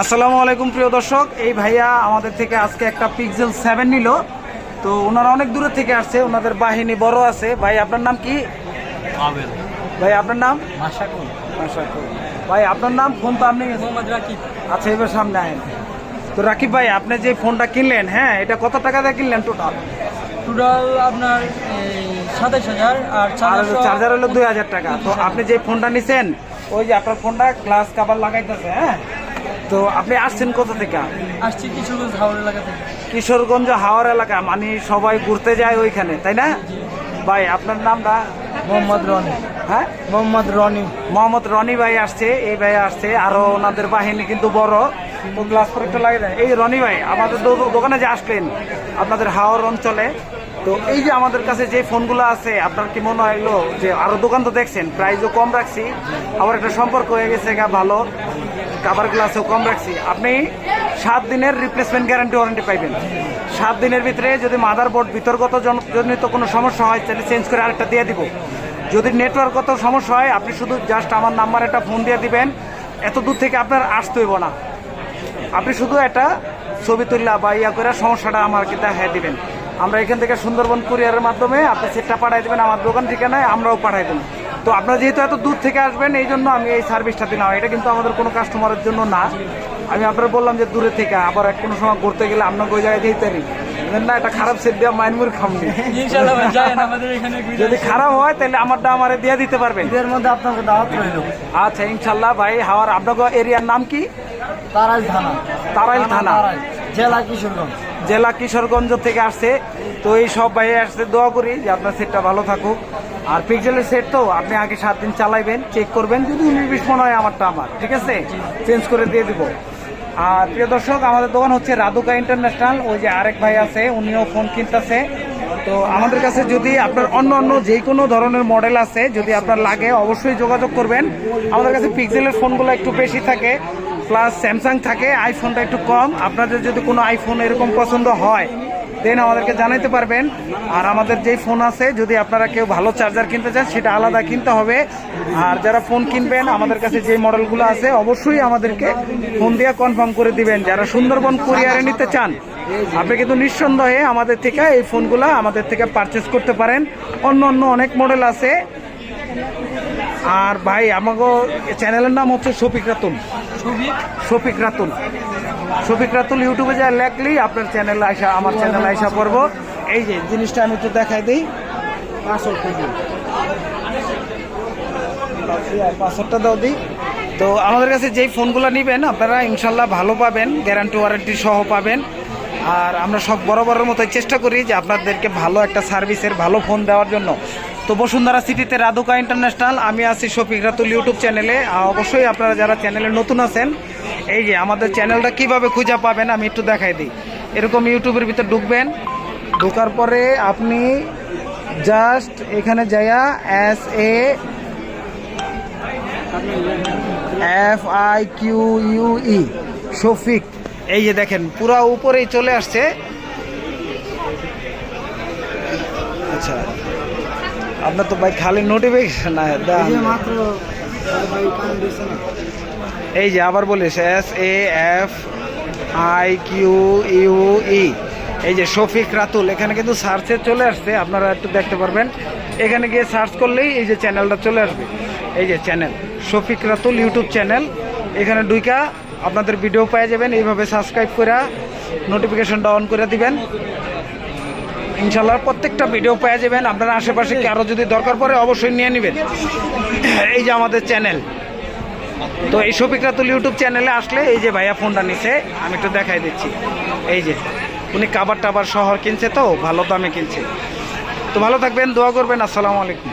আসসালামু আলাইকুম প্রিয় দর্শক। এই ভাইয়া আমাদের থেকে আজকে একটা পিক্সেল সেভেন নিল। তো ওনারা অনেক দূরে থেকে আসছে ওনাদের বাহিনী বড় আছে। ভাই আপনার নাম কি? ভাই আপনার নাম। ভাই আপনার নাম? ফোন তো আপনি আচ্ছা এবার সামনে আয়েন। তো রাকিব ভাই আপনি যে ফোনটা কিনলেন হ্যাঁ এটা কত টাকা দিয়ে কিনলেন টোটাল টোটাল আপনার সাতাশ হাজার আর আর চার্জার হলো দুই হাজার টাকা। তো আপনি যে ফোনটা নিছেন ওই যে আপনার ফোনটা গ্লাস কাভার লাগাইতেছে হ্যাঁ? তো আপনি আসছেন কোথা থেকে? আসছি কিশোরগঞ্জ হাওড় এলাকা থেকে। কিশোরগঞ্জ হাওয়ার এলাকা মানে সবাই ঘুরতে যায় ওইখানে তাই না? ভাই আপনার নামটা? মোহাম্মদ রনি। হ্যাঁ? মোহাম্মদ রনি। মোহাম্মদ রনি ভাই আসছে এই ভাই আসছে আরও ওনাদের বাহিনী কিন্তু বড়। গ্লাস পরে একটু লাগে এই রনি ভাই আমাদের দোকানে যে আসলেন আপনাদের হাওয়ার অঞ্চলে তো এই যে আমাদের কাছে যে ফোনগুলো আছে আপনার কি মনে হইল যে আরও দোকান তো দেখছেন প্রাইসও কম রাখছি আবার একটা সম্পর্ক হয়ে গেছে গা ভালো। কাভার গ্লাসও কম রাখছি। আপনি সাত দিনের রিপ্লেসমেন্ট গ্যারান্টি ওয়ারেন্টি পাইবেন। সাত দিনের ভিতরে যদি মাদারবোর্ড বিতর্গত জন- জনিত কোনো সমস্যা হয়, তাহলে চেঞ্জ করে আরেকটা দিয়ে দিব। যদি নেটওয়ার্কগত সমস্যা হয়, আপনি শুধু জাস্ট আমার নাম্বার একটা ফোন দিয়ে দিবেন। এত দূর থেকে আপনার আসতে হইব না। আপনি শুধু একটা ছবি তুললা বা ইয়া করে সমস্যাটা আমাকে দেখাই দিবেন। আমরা এখান থেকে সুন্দরবন কুরিয়ারের মাধ্যমে আপনি সেটটা পাঠাই দেবেন আমার দোকান ঠিকানায় আমরাও পাঠাই দেবো। তো আপনারা যেহেতু এত দূর থেকে আসবেন এই জন্য আমি এই সার্ভিসটা দিলাম। এটা কিন্তু আমাদের কোনো কাস্টমারের জন্য না। আমি আপনার বললাম যে দূরে থেকে আবার এক কোনো সময় ঘুরতে গেলে আপনাকে ওই জায়গায় দিতে পারি না? এটা খারাপ সেট দেওয়া মাইনমুর খামনি ইনশাআল্লাহ ভাই যায়েন আমাদের এখানে যদি খারাপ হয় তাহলে আমারটা আমারে দিয়ে দিতে পারবেন। এর মধ্যে আপনাকে দাওয়াত রইল। আচ্ছা ইনশাল্লাহ ভাই হাওয়ার আপনার এরিয়ার নাম কি? তারাইল থানা। তারাইল থানা জেলা কিশোরগঞ্জ। জেলা কিশোরগঞ্জ থেকে আসছে। তো এই সব ভাই আসছে দোয়া করি যে আপনার সেটটা ভালো থাকুক। আর পিক্সেলের সেট তো আপনি আগে সাত দিন চালাইবেন চেক করবেন, যদি উনিশ মনে হয় আমারটা আমার, ঠিক আছে? চেঞ্জ করে দিয়ে দিব। আর প্রিয় দর্শক, আমাদের দোকান হচ্ছে রাধুকা ইন্টারন্যাশনাল, ওই যে আরেক ভাই আছে, উনিও ফোন কিনতেছে। তো আমাদের কাছে যদি আপনার অন্য অন্য যে কোনো ধরনের মডেল আছে, যদি আপনার লাগে, অবশ্যই যোগাযোগ করবেন। আমাদের কাছে পিক্সেলের ফোনগুলো একটু বেশি থাকে। প্লাস স্যামসাং থাকে আইফোনটা একটু কম। আপনাদের যদি কোনো আইফোন এরকম পছন্দ হয় দেন আমাদেরকে জানাইতে পারবেন। আর আমাদের যেই ফোন আছে, যদি আপনারা কেউ ভালো চার্জার কিনতে চান, সেটা আলাদা কিনতে হবে। আর যারা ফোন কিনবেন, আমাদের কাছে যে মডেলগুলো আছে, অবশ্যই আমাদেরকে ফোন দিয়ে কনফার্ম করে দিবেন। যারা সুন্দরবন কুরিয়ারে নিতে চান, আপনি কিন্তু নিঃসন্দেহে আমাদের থেকে এই ফোনগুলো আমাদের থেকে পারচেস করতে পারেন। অন্য অন্য অনেক মডেল আছে। আর ভাই আমাকে চ্যানেলের নাম হচ্ছে শফিক রাতুল। শফিক? রাতুল। শফিক রাতুল ইউটিউবে যা লেখলি আপনার চ্যানেল আইসা আমার চ্যানেল আইসা পড়ব। এই যে জিনিসটা আমি একটু দেখাই দিই। পাসওয়ার্ডটা দাও দিই। তো আমাদের কাছে যেই ফোনগুলো নেবেন আপনারা ইনশাল্লাহ ভালো পাবেন গ্যারান্টি ওয়ারেন্টি সহ পাবেন। আর আমরা সব বরাবরের মতো চেষ্টা করি যে আপনাদেরকে ভালো একটা সার্ভিসের ভালো ফোন দেওয়ার জন্য। তো বসুন্ধরা সিটিতে রাধুকা ইন্টারন্যাশনাল, আমি আছি শফিক রাতুল ইউটিউব চ্যানেলে। অবশ্যই আপনারা যারা চ্যানেলে নতুন আছেন, এই যে আমাদের চ্যানেলটা কীভাবে খুঁজে পাবেন আমি একটু দেখাই দিই। এরকম ইউটিউবের ভিতরে ঢুকবেন। ঢোকার পরে আপনি জাস্ট এখানে যাইয়া S A F I Q U E Shafiq. এই যে দেখেন, পুরা উপরেই চলে আসছে। আচ্ছা। আপনার তো ভাই খালি নোটিফিকেশন। এই যে আবার বলিস S A F I Q U E এই যে শফিক রাতুল এখানে কিন্তু সার্চে চলে আসছে আপনারা একটু দেখতে পারবেন। এখানে গিয়ে সার্চ করলেই এই যে চ্যানেলটা চলে আসবে। এই যে channel Shafiq Ratul YouTube channel এখানে দুইকা আপনাদের ভিডিও পেয়ে যাবেন এইভাবে সাবস্ক্রাইব করে নোটিফিকেশনটা অন করে দিবেন। ইনশাল্লাহ প্রত্যেকটা ভিডিও পেয়ে যাবেন। আপনারা আশেপাশে কারও যদি দরকার পড়ে অবশ্যই নিয়ে নেবেন। এই যে আমাদের চ্যানেল তো এই শফিক রাতুল ইউটিউব চ্যানেলে আসলে এই যে ভাইয়া ফোনটা নিছে, আমি একটু দেখাই দিচ্ছি। এই যে, উনি কাবার টাবার শহর কিনছে তো, ভালো দামে কিনছে। তো ভালো থাকবেন, দোয়া করবেন, আসসালামু আলাইকুম।